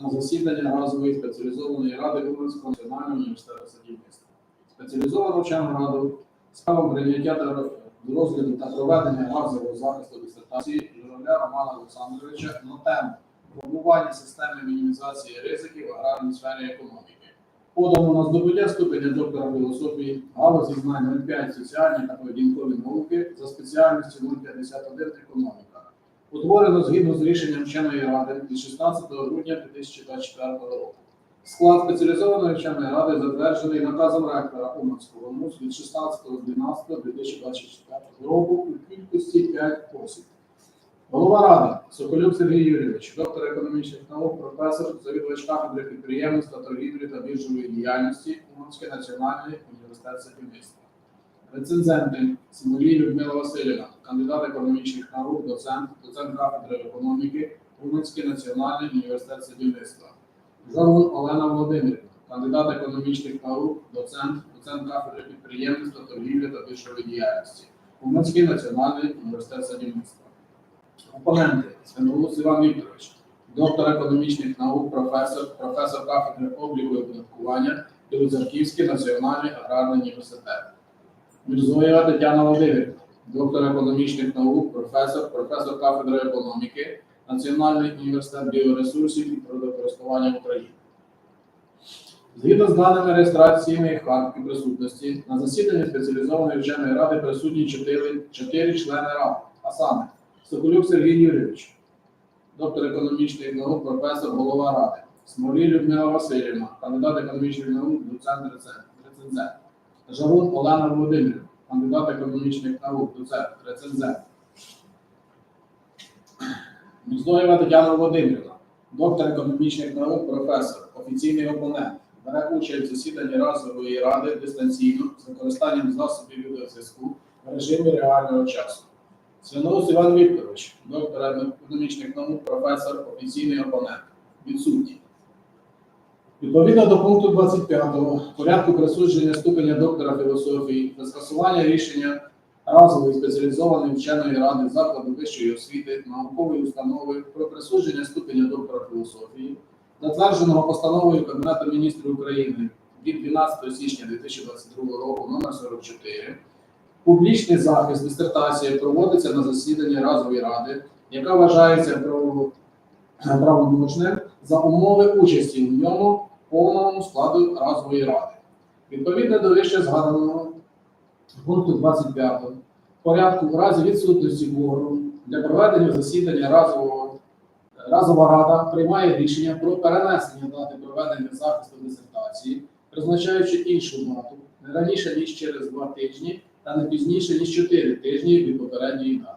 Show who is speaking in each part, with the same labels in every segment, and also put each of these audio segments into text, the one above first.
Speaker 1: на засідання разової спеціалізованої ради Уманського національного університету садівництва. Спеціалізовану вчену раду з правом прийняття та розгляду та проведення разового захисту дисертації журавля Романа Олександровича на тему формування системи мінімізації ризиків в аграрній сфері економіки. Подано на здобуття ступеня доктора філософії, галузі знань 05 соціальні та поведінкові науки за спеціальністю 051 економіка. Утворено згідно з рішенням вченої ради від 16 грудня 2024 року. Склад спеціалізованої вченої ради затверджений наказом ректора Уманського МУС від 16.12.2024 року у кількості 5 осіб. Голова ради Соколюк Сергій Юрійович, доктор економічних наук, професор, завідувач кафедри підприємництва, торгівлі та біржової діяльності Уманський національний університет садівництва. Рецензенти Смолій Людмила Васильівна, кандидат економічних наук, доцент, доцент кафедри економіки, Уманський національний університет садівництва. Жоргун Олена Володимирівна, кандидат економічних наук, доцент, доцент кафедри підприємництва, торгівлі та біржової діяльності. Уманський національний університет садівництва. Опоненти Свиновус Іван Вікторович, доктор економічних наук, професор, професор кафедри обліку і оподаткування, Білоцерківський національний аграрний університет. Мірзоєва Тетяна Володимирівна, доктор економічних наук, професор, професор кафедри економіки, Національний університет біоресурсів і природокористування України. Згідно з даними реєстраційних актів присутності, на засіданні спеціалізованої вченої ради присутні чотири, чотири члени ради, а саме Соколюк Сергій Юрійович, доктор економічних наук, професор, голова ради, Смолій Людмила Васильівна, кандидат економічних наук, доцент рецен- рецензент, Жарун Олена Володимирівна, кандидат економічних наук, доцент, рецензент. Міздоєва Тетяна Володимирівна, доктор економічних наук, професор, офіційний опонент, бере участь в засіданні разової ради дистанційно з використанням засобів відеозв'язку в режимі реального часу. Свиноус Іван Вікторович, доктор економічних наук, професор, офіційний опонент. Відсутній. Відповідно до пункту 25 порядку присудження ступеня доктора філософії та скасування рішення разової спеціалізованої вченої ради закладу вищої освіти наукової установи про присудження ступеня доктора філософії, затвердженого постановою Кабінету міністрів України від 12 січня 2022 року номер 44, публічний захист дисертації проводиться на засіданні разової ради, яка вважається право- правомочним за умови участі в ньому повному складу разової ради. Відповідно до вище згаданого пункту 25 порядку в разі відсутності кворуму для проведення засідання разового разова рада приймає рішення про перенесення дати проведення захисту дисертації, призначаючи іншу дату не раніше ніж через два тижні та не пізніше ніж 4 тижні від попередньої дати.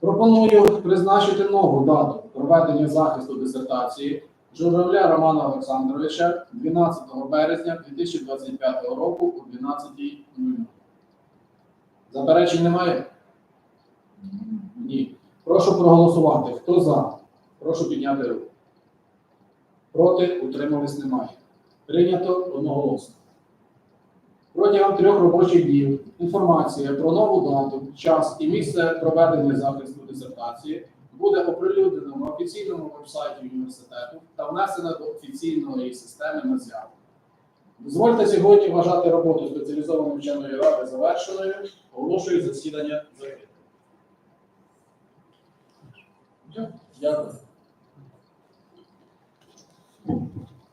Speaker 1: Пропоную призначити нову дату проведення захисту дисертації журавля Романа Олександровича 12 березня 2025 року о 12.00. Заперечень немає? Ні. Прошу проголосувати. Хто за? Прошу підняти руку. Проти утримались немає. Прийнято одноголосно. Протягом трьох робочих днів інформація про нову дату, час і місце проведення захисту дисертації буде оприлюднено на офіційному вебсайті університету та внесена до офіційної системи на. Дозвольте сьогодні вважати роботу спеціалізованої вченої ради завершеною. Оголошую засідання закритим. Дякую.